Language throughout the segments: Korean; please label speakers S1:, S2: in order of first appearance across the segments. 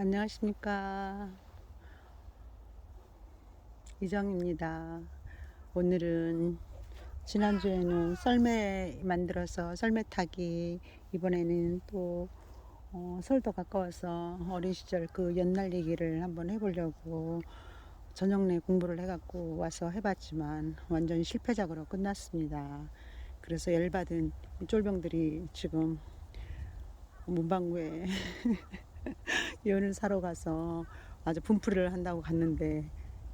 S1: 안녕하십니까. 이정입니다. 오늘은 지난주에는 썰매 만들어서 썰매 타기, 이번에는 또 어, 설도 가까워서 어린 시절 그 옛날 얘기를 한번 해보려고 저녁 내 공부를 해갖고 와서 해봤지만 완전 실패작으로 끝났습니다. 그래서 열받은 쫄병들이 지금 문방구에 연을 사러 가서 아주 분풀이를 한다고 갔는데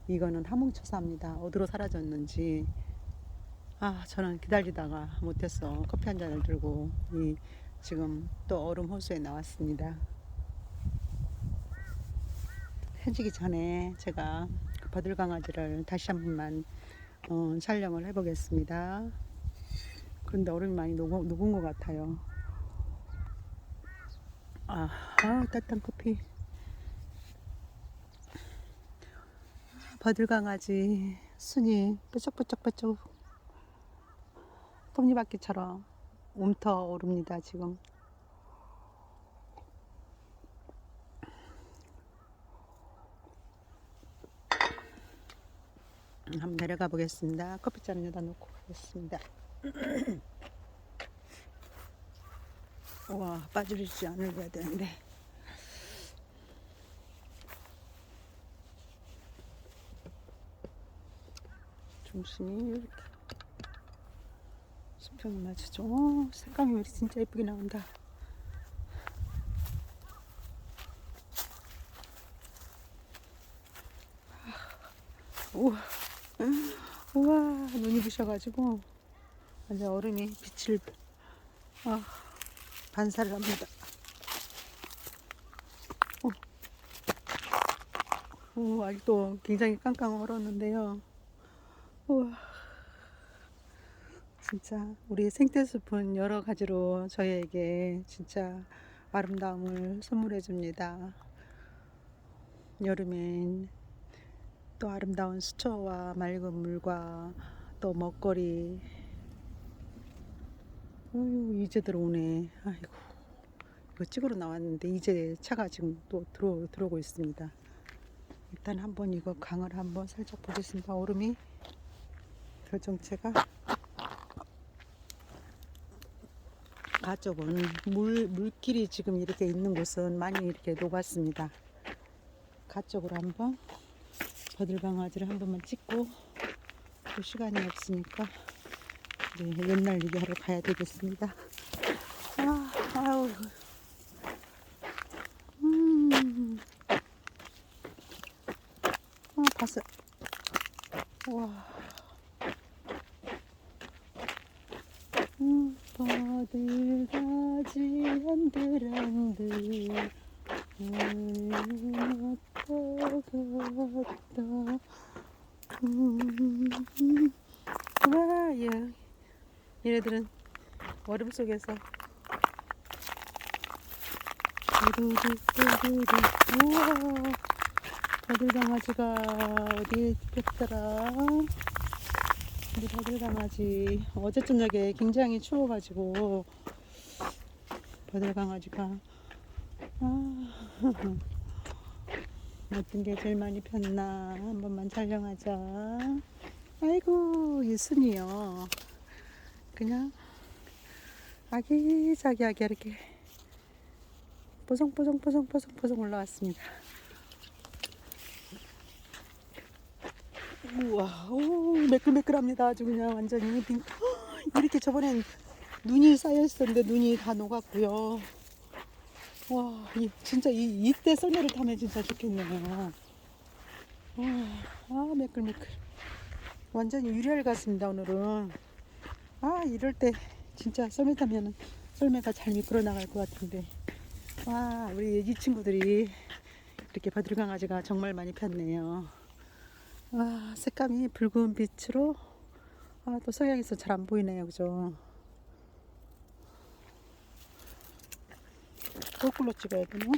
S1: 이거는 하몽초사입니다. 어디로 사라졌는지 아 저는 기다리다가 못했어 커피 한 잔을 들고 이 지금 또 얼음 호수에 나왔습니다. 해지기 전에 제가 그 버들 강아지를 다시 한 번만 어, 촬영을 해보겠습니다. 그런데 얼음이 많이 녹은, 녹은 것 같아요. 아, 아 따뜻한 커피. 버들 강아지 순이 뾰족뾰족뾰족 톱니바퀴처럼 움터 오릅니다 지금. 한번 내려가 보겠습니다. 커피잔 여기다 놓고 가겠습니다. 와 빠지지 않으려야 되는데. 중심이 이렇게 수평이 맞추죠 오, 색감이 왜 진짜 예쁘게 나온다. 우와. 우와 눈이 부셔가지고 완전 얼음이 빛을 아, 반사를 합니다. 어. 오, 아직도 굉장히 깡깡 얼었는데요. 우와. 진짜 우리 생태숲은 여러 가지로 저희에게 진짜 아름다움을 선물해 줍니다. 여름엔 또 아름다운 수초와 맑은 물과 또 먹거리 어휴, 이제 들어오네. 아이고. 이거 찍으러 나왔는데 이제 차가 지금 또 들어 들어오고 있습니다. 일단 한번 이거 강을 한번 살짝 보겠습니다. 얼음이 결정체가 가쪽은 물 물길이 지금 이렇게 있는 곳은 많이 이렇게 녹았습니다. 가쪽으로 한번 버들강아지를 한 번만 찍고 또 시간이 없으니까 네, 옛날 얘기하러 가야 되겠습니다. 아, 아우. 음. 아, 봤어. 와. 음, 버들가지 한들한들 음, 왔다 갔다 음, 와, 예. 얘네들은 얼음 속에서. 우와. 버들강아지가 어디에 폈더라? 우리 버들강아지. 어제 저녁에 굉장히 추워가지고 버들 강아지가. 아. 어떤 게 제일 많이 폈나? 한 번만 촬영하자. 아이고 유순이요 그냥 아기자기하게 이렇게 뽀송뽀송뽀송뽀송뽀송 올라왔습니다. 우와, 오, 매끌매끌합니다. 아주 그냥 완전히 빙- 헉, 이렇게 저번엔 눈이 쌓여 있었는데 눈이 다 녹았고요. 와, 이, 진짜 이, 이때 썰매를 타면 진짜 좋겠네요. 와, 아, 매끌매끌. 완전히 유리알 같습니다, 오늘은. 아 이럴 때 진짜 썰매 타면은 썰매가 잘 미끄러 나갈 것 같은데. 와 우리 이 친구들이 이렇게 버들강아지가 정말 많이 폈네요. 와 색감이 붉은 빛으로 아, 또 서양에서 잘 안 보이네요. 그죠? 거꾸로 찍어야 되나?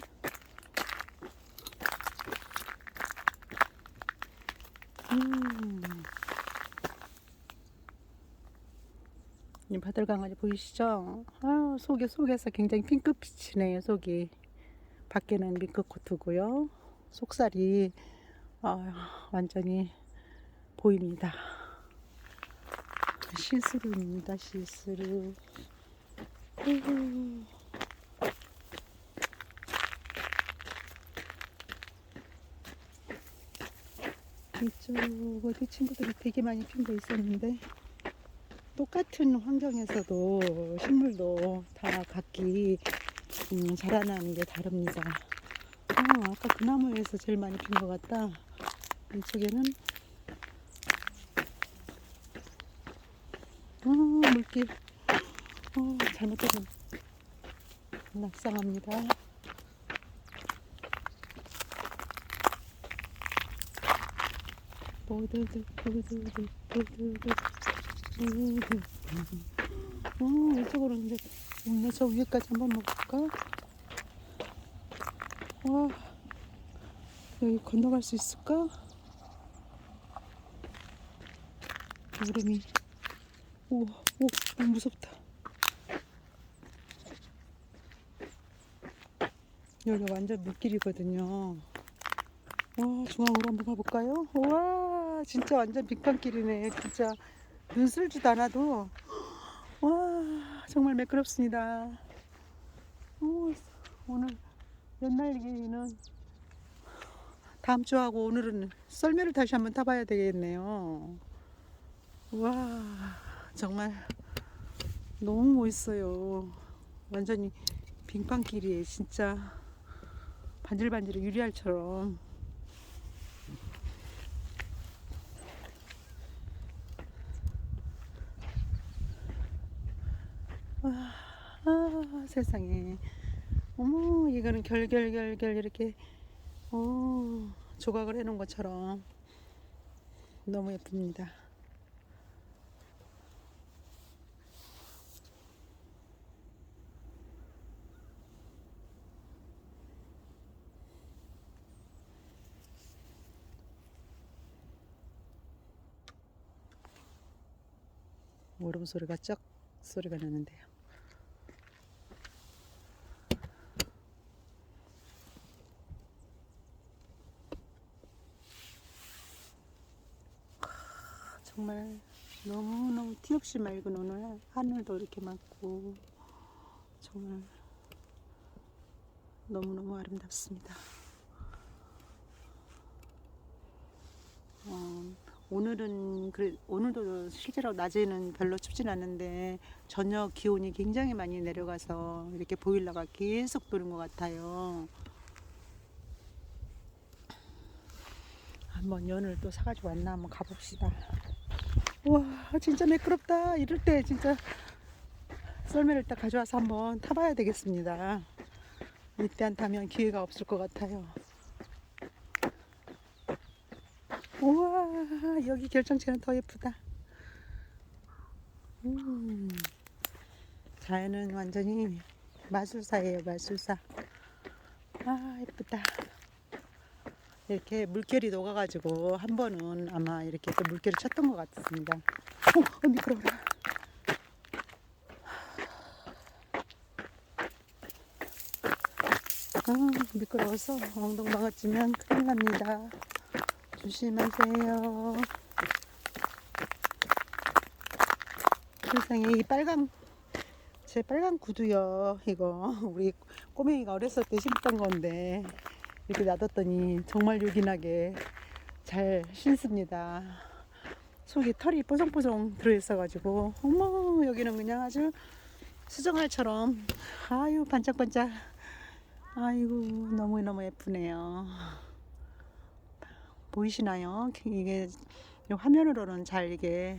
S1: 음. 이 바들 강아지 보이시죠? 아, 속에 속에서 굉장히 핑크빛이네요, 속이. 밖에는 밍크코트고요. 속살이 아, 완전히 보입니다. 시스루. 우후. 이쪽 어디 친구들이 되게 많이 핀거 있었는데 똑같은 환경에서도 식물도 다 각기 음, 자라나는 게 다릅니다. 아, 아까 그 나무에서 제일 많이 핀 것 같다. 이쪽에는 어, 물길 어, 잘못되면 낙상합니다. 보드드 보드드 보드드 어 이쪽으로 이제 없네 저 위에까지 한번 먹을까? 와. 여기 건너갈 수 있을까? 구름이. 우와 오 너무 무섭다. 여기 완전 물길이거든요. 와 중앙으로 한번 가볼까요? 와 진짜 완전 빗강길이네 진짜 눈 쓸지도 않아도 와 정말 매끄럽습니다. 오, 오늘 연날기는 다음 주하고 오늘은 썰매를 다시 한번 타봐야 되겠네요. 와 정말 너무 멋있어요. 완전히 빙판길이에요 진짜. 반질반질의 유리알처럼 와, 아, 세상에. 어머, 이거는 결결결결 이렇게, 어, 조각을 해놓은 것처럼 너무 예쁩니다. 울음 소리가 쩍 소리가 나는데요. 정말 티없이 맑은 오늘 하늘도 이렇게 맑고 정말 너무너무 아름답습니다. 어, 오늘은 그래 오늘도 실제로 낮에는 별로 춥진 않은데 저녁 기온이 굉장히 많이 내려가서 이렇게 보일러가 계속 도는 것 같아요. 한번 연을 또 사가지고 왔나 한번 가봅시다. 와 진짜 매끄럽다. 이럴 때 진짜 썰매를 딱 가져와서 한번 타봐야 되겠습니다. 이때 안 타면 기회가 없을 것 같아요. 우와 여기 결정체는 더 예쁘다. 음, 자연은 완전히 마술사예요 마술사. 아 예쁘다. 이렇게 물결이 녹아가지고 한 번은 아마 이렇게 또 물결을 쳤던 것 같습니다. 어, 어 미끄러워라. 아, 미끄러워서 엉덩 막았지면 큰일 납니다. 조심하세요. 세상에 이 빨강 제 빨간 구두요 이거 우리 꼬맹이가 어렸을 때 신던 건데 이렇게 놔뒀더니 정말 요긴하게 잘 신습니다. 속에 털이 뽀송뽀송 들어있어가지고 어머 여기는 그냥 아주 수정알처럼 아유 반짝반짝 아이고 너무너무 예쁘네요. 보이시나요? 이게 이 화면으로는 잘 이게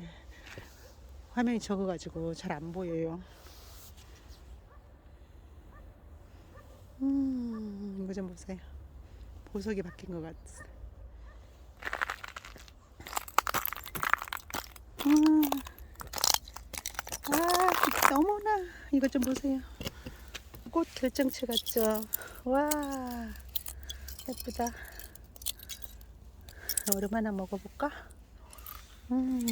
S1: 화면이 적어가지고 잘 안 보여요. 음, 이거 좀 보세요. 보석이 바뀐 것 같아. 아, 아, 어머나, 이거 좀 보세요. 꽃 결정체 같죠? 와, 예쁘다. 얼음 하나 먹어볼까? 음,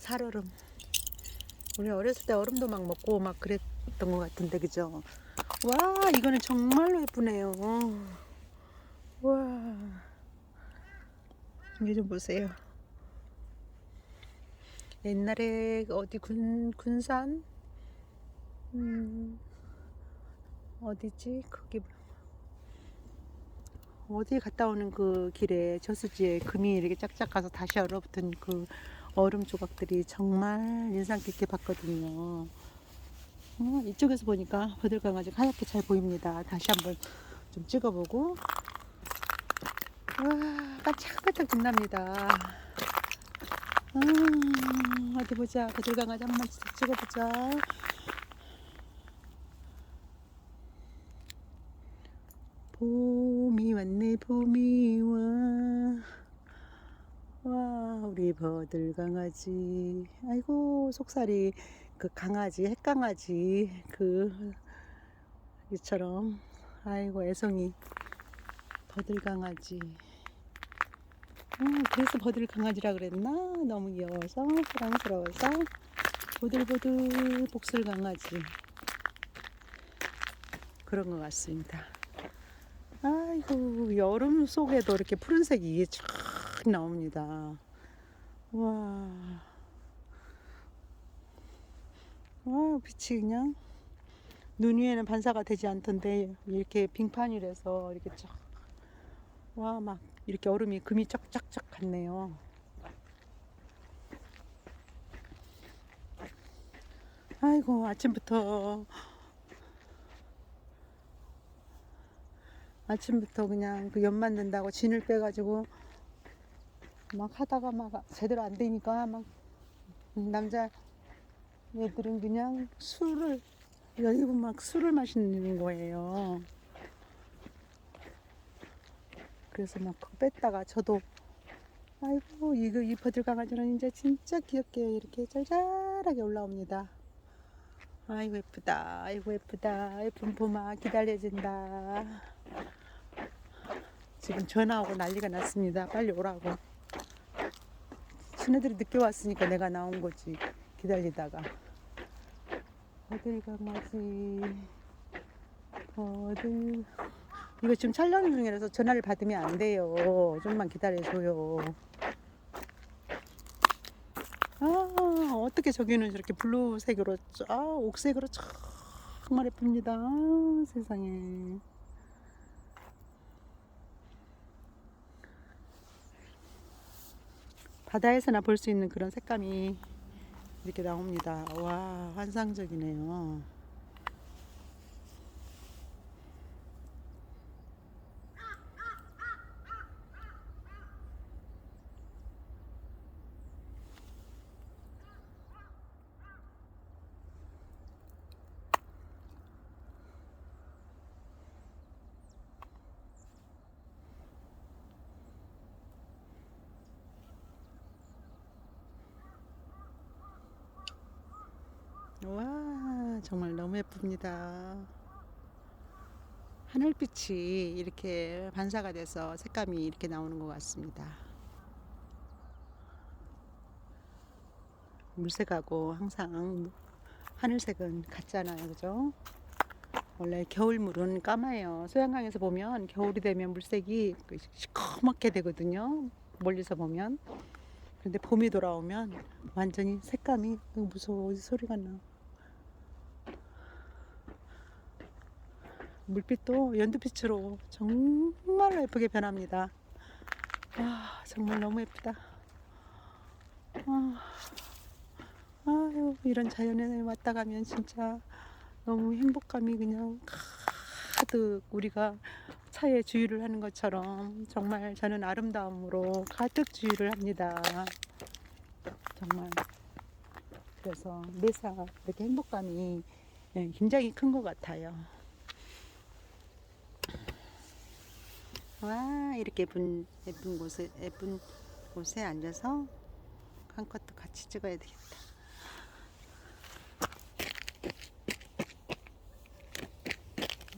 S1: 살얼음. 우리 어렸을 때 얼음도 막 먹고 막 그랬던 것 같은데, 그죠? 와, 이거는 정말로 예쁘네요. 와. 이게 좀 보세요. 옛날에 어디 군, 군산? 음, 어디지? 거기 어디 갔다 오는 그 길에 저수지에 금이 이렇게 짝짝 가서 다시 얼어붙은 그 얼음 조각들이 정말 인상 깊게 봤거든요. 어, 이쪽에서 보니까 버들강아지 하얗게 잘 보입니다. 다시 한번 좀 찍어보고 와 반짝반짝 빛납니다. 음, 어디 보자 버들강아지 한 번 찍어보자. 봄이 왔네 봄이 와. 와 우리 버들 강아지 아이고 속살이 그 강아지 핵강아지 그 이처럼 아이고 애송이. 버들 강아지. 음, 그래서 버들 강아지라 그랬나? 너무 귀여워서 사랑스러워서. 보들보들 복슬 강아지. 그런 것 같습니다. 아이고 여름 속에도 이렇게 푸른색이 쫙 나옵니다. 와, 와 빛이 그냥 눈 위에는 반사가 되지 않던데 이렇게 빙판이라서 이렇게 쫙, 와 막 이렇게 얼음이 금이 쫙쫙쫙 갔네요. 아이고 아침부터 아침부터 그냥 그 연 만든다고 진을 빼가지고 막 하다가 막 제대로 안 되니까 막 남자 애들은 그냥 술을 열고 막 술을 마시는 거예요. 그래서 막 뺐다가 저도 아이고 이거 이 버들 강아지는 이제 진짜 귀엽게 이렇게 짤짤하게 올라옵니다. 아이고 예쁘다. 아이고 예쁘다. 예쁜 봄아 기다려진다. 지금 전화하고 난리가 났습니다. 빨리 오라고. 친애들이 늦게 왔으니까 내가 나온 거지. 기다리다가. 어딜 강아지. 어딜. 이거 지금 촬영 중이라서 전화를 받으면 안 돼요. 좀만 기다려줘요. 아, 어떻게 저기는 저렇게 블루색으로, 아, 옥색으로 정말 예쁩니다. 아, 세상에. 바다에서나 볼 수 있는 그런 색감이 이렇게 나옵니다. 와, 환상적이네요. 와, 정말 너무 예쁩니다. 하늘빛이 이렇게 반사가 돼서 색감이 이렇게 나오는 것 같습니다. 물색하고 항상 하늘색은 같잖아요. 그죠? 원래 겨울물은 까마요. 소양강에서 보면 겨울이 되면 물색이 그 시커멓게 되거든요. 멀리서 보면. 근데 봄이 돌아오면 완전히 색감이 어, 무서워. 소리가 나. 물빛도 연두빛으로 정말로 예쁘게 변합니다. 아, 정말 너무 예쁘다. 아, 아유, 이런 자연에 왔다 가면 진짜 너무 행복감이 그냥 가득 우리가 차에 주유를 하는 것처럼 정말 저는 아름다움으로 가득 주유를 합니다. 정말. 그래서 매사 이렇게 행복감이 예, 굉장히 큰 것 같아요. 와 이렇게 예쁜 예쁜 곳에 예쁜 곳에 앉아서 한 컷도 같이 찍어야 되겠다.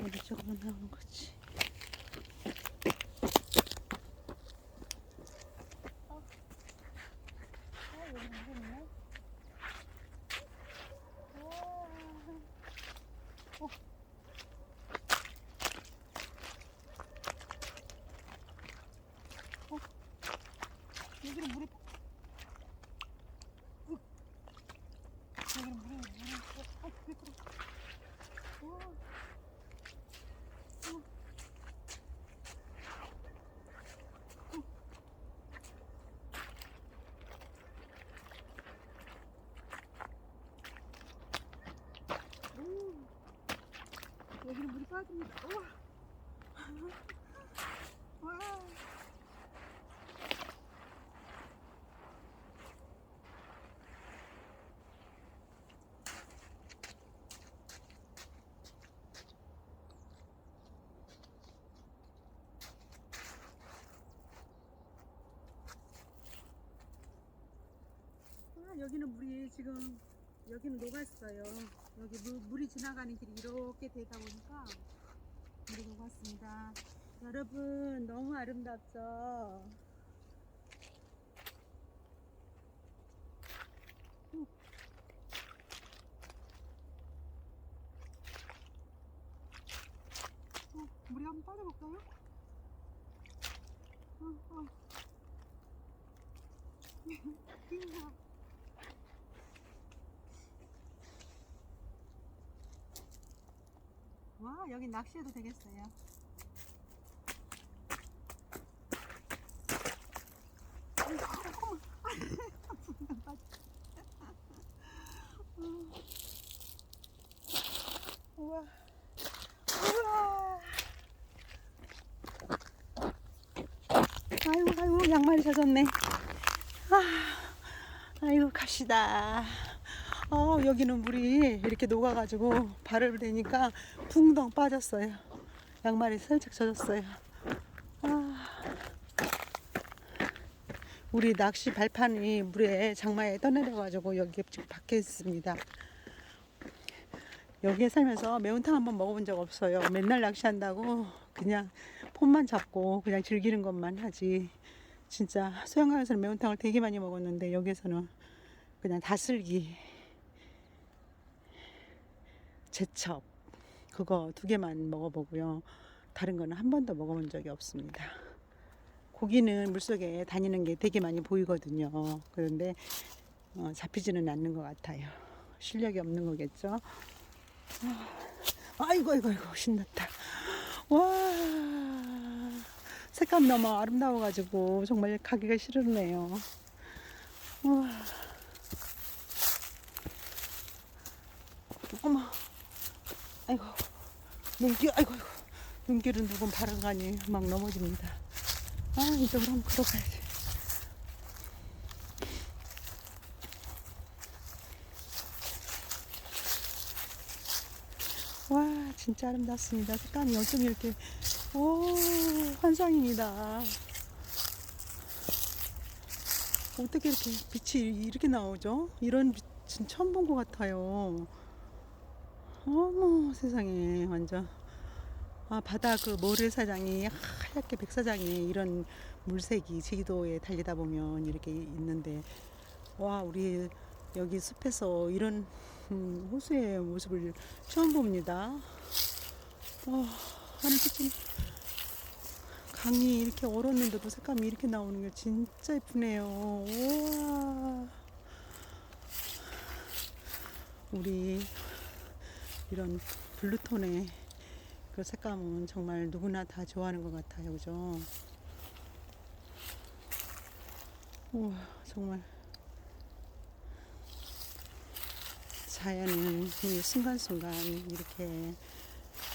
S1: 어디 쪽으로 나오는 거지? 빠집니다. 우와. 와. 아, 여기는 물이 지금 여기는 녹았어요. 여기 물, 물이 지나가는 길이 이렇게 되다 보니까 물이 녹았습니다. 여러분 너무 아름답죠? 음. 어, 물이 한번 빠져볼까요? 어, 어. 띵하. 와 여기 낚시해도 되겠어요. 우와. 우와. 아이고 아이고 양말이 젖었네. 아, 아이고 갑시다. 어 여기는 물이 이렇게 녹아가지고 발을 대니까 붕덩 빠졌어요. 양말이 살짝 젖었어요. 아, 우리 낚시 발판이 물에 장마에 떠내려가지고 여기 지금 밖에 있습니다. 여기에 살면서 매운탕 한번 먹어본 적 없어요. 맨날 낚시한다고 그냥 폰만 잡고 그냥 즐기는 것만 하지. 진짜 수영장에서는 매운탕을 되게 많이 먹었는데 여기에서는 그냥 다슬기, 제첩 그거 두 개만 먹어보고요. 다른 거는 한 번도 먹어본 적이 없습니다. 고기는 물속에 다니는 게 되게 많이 보이거든요. 그런데 어, 잡히지는 않는 것 같아요. 실력이 없는 거겠죠. 아이고 아이고 아이고 신났다. 와 색감 너무 아름다워가지고 정말 가기가 싫었네요. 와 어머 아이고 눈길 아이고 눈길은 누군 바른 가니 막 넘어집니다. 아 이쪽으로 한번 걸어가야지. 와 진짜 아름답습니다. 색감이 어쩜 이렇게 오 환상입니다. 어떻게 이렇게 빛이 이렇게 나오죠? 이런 빛은 처음 본 것 같아요. 어머 세상에 완전 아 바다 그 모래사장이 하얗게 백사장이 이런 물색이 제주도에 달리다 보면 이렇게 있는데 와 우리 여기 숲에서 이런 음, 호수의 모습을 처음 봅니다. 와 하늘 끝이 강이 이렇게 얼었는데도 색감이 이렇게 나오는 게 진짜 예쁘네요. 우와. 우리 이런 블루톤의 그 색감은 정말 누구나 다 좋아하는 것 같아요. 그죠? 우와, 정말. 자연은 이 순간순간 이렇게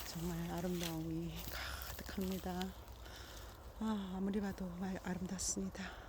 S1: 정말 아름다움이 가득합니다. 아, 아무리 봐도 아름답습니다.